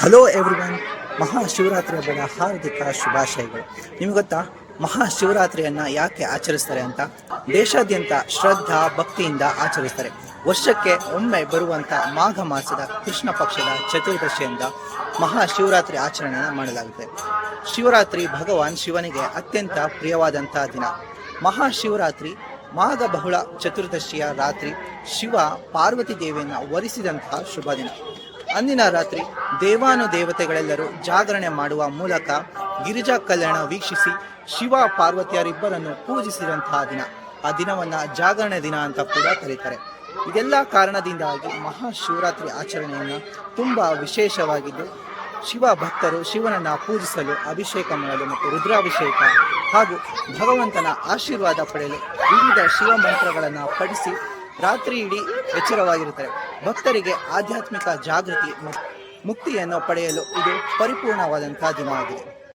Hello everyone Mahashivratri ಹಬ್ಬದ ಹಾರ್ದಿಕ ಶುಭಾಶಯಗಳು. ನಿಮ್ಗೆ ಗೊತ್ತಾ? ಮಹಾಶಿವರಾತ್ರಿಯನ್ನು ಯಾಕೆ ಆಚರಿಸ್ತಾರೆ ಅಂತ? ದೇಶಾದ್ಯಂತ ಶ್ರದ್ಧಾ, ಭಕ್ತಿಯಿಂದ ಆಚರಿಸ್ತಾರೆ. ವರ್ಷಕ್ಕೆ ಒಮ್ಮೆ ಬರುವಂಥ ಮಾಘ ಮಾಸದ ಕೃಷ್ಣ ಪಕ್ಷದ ಚತುರ್ದಶಿಯಿಂದ ಮಹಾಶಿವರಾತ್ರಿ ಆಚರಣೆಯನ್ನು ಮಾಡಲಾಗುತ್ತೆ. ಶಿವರಾತ್ರಿ ಭಗವಾನ್ ಶಿವನಿಗೆ ಅತ್ಯಂತ ಪ್ರಿಯವಾದಂಥ ದಿನ. ಮಹಾಶಿವರಾತ್ರಿ, ಮಾಘ ಬಹುಳ ಚತುರ್ದಶಿಯ ರಾತ್ರಿ ಶಿವ ಪಾರ್ವತಿ ದೇವಿಯನ್ನು ವರಿಸಿದಂತಹ ಶುಭ ದಿನ. ಅಂದಿನ ರಾತ್ರಿ ದೇವಾನುದೇವತೆಗಳೆಲ್ಲರೂ ಜಾಗರಣೆ ಮಾಡುವ ಮೂಲಕ ಗಿರಿಜಾ ಕಲ್ಯಾಣ ವೀಕ್ಷಿಸಿ ಶಿವ ಪಾರ್ವತಿಯರಿಬ್ಬರನ್ನು ಪೂಜಿಸಿದಂತಹ ದಿನ. ಆ ದಿನವನ್ನ ಜಾಗರಣೆ ದಿನ ಅಂತ ಕೂಡ ಕರೀತಾರೆ. ಇದೆಲ್ಲ ಕಾರಣದಿಂದಾಗಿ ಮಹಾಶಿವರಾತ್ರಿ ಆಚರಣೆಯನ್ನು ತುಂಬಾ ವಿಶೇಷವಾಗಿದ್ದು, ಶಿವ ಭಕ್ತರು ಶಿವನನ್ನ ಪೂಜಿಸಲು ಅಭಿಷೇಕ ಮಾಡಲು ಮತ್ತು ರುದ್ರಾಭಿಷೇಕ ಹಾಗೂ ಭಗವಂತನ ಆಶೀರ್ವಾದ ಪಡೆಯಲು ವಿವಿಧ ಶಿವ ಮಂತ್ರಗಳನ್ನು ಪಠಿಸಿ ರಾತ್ರಿ ಇಡೀ ಎಚ್ಚರವಾಗಿರುತ್ತಾರೆ. ಭಕ್ತರಿಗೆ ಆಧ್ಯಾತ್ಮಿಕ ಜಾಗೃತಿ ಮುಕ್ತಿಯನ್ನು ಪಡೆಯಲು ಇದು ಪರಿಪೂರ್ಣವಾದಂತಹ ದಿನವಾಗಿದೆ.